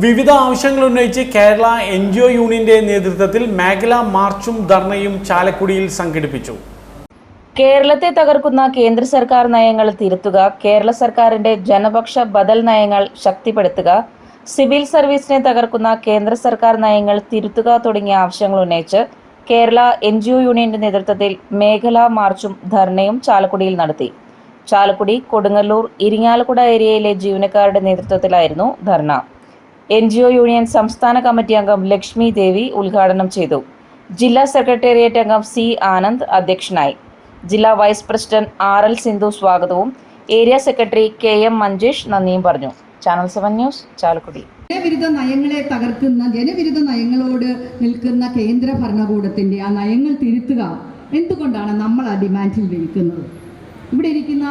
വിവിധ ആവശ്യങ്ങൾ ഉന്നയിച്ച് കേരള എൻ ജി ഒ യൂണിയന്റെ നേതൃത്വത്തിൽ മേഖലാ മാർച്ചും ധർണയും ചാലക്കുടിയിൽ സംഘടിപ്പിച്ചു. കേരളത്തെ തകർക്കുന്ന കേന്ദ്ര സർക്കാർ നയങ്ങൾ തിരുത്തുക കേരള സർക്കാരിന്റെ ജനപക്ഷ ബദൽ നയങ്ങൾ ശക്തിപ്പെടുത്തുക സിവിൽ സർവീസിനെ തകർക്കുന്ന കേന്ദ്ര സർക്കാർ നയങ്ങൾ തിരുത്തുക തുടങ്ങിയ ആവശ്യങ്ങൾ ഉന്നയിച്ച് കേരള എൻ ജി ഒ യൂണിയന്റെ നേതൃത്വത്തിൽ മേഖലാ മാർച്ചും ധർണയും ചാലക്കുടിയിൽ നടത്തി. ചാലക്കുടി കൊടുങ്ങല്ലൂർ ഇരിങ്ങാലക്കുട ഏരിയയിലെ ജീവനക്കാരുടെ നേതൃത്വത്തിലായിരുന്നു dharna. N G O union സംസ്ഥാന കമ്മിറ്റി അംഗം ലക്ഷ്മി ദേവി ഉദ്ഘാടനം ചെയ്തു. ജില്ലാ സെക്രട്ടേറിയറ്റ് അംഗം സി ആനന്ദ് അധ്യക്ഷനായി. ജില്ലാ vice president R L Sindhu സ്വാഗതവും area secretary K M Manjesh നന്ദിയും പറഞ്ഞു. Channel seven news Chalakudy. ജനവിരുദ്ധ നയങ്ങളെ തകർക്കുന്ന ജനവിരുദ്ധ നയങ്ങളോട് നിൽക്കുന്ന കേന്ദ്ര ഭരണകൂടത്തിന്റെ ആ നയങ്ങൾ തിരുത്തുക എന്തുകൊണ്ടാണ് നമ്മൾ ആ ഡിമാൻഡിൽ നിൽക്കുന്നത് ഇവിടെ ഇരിക്കുന്ന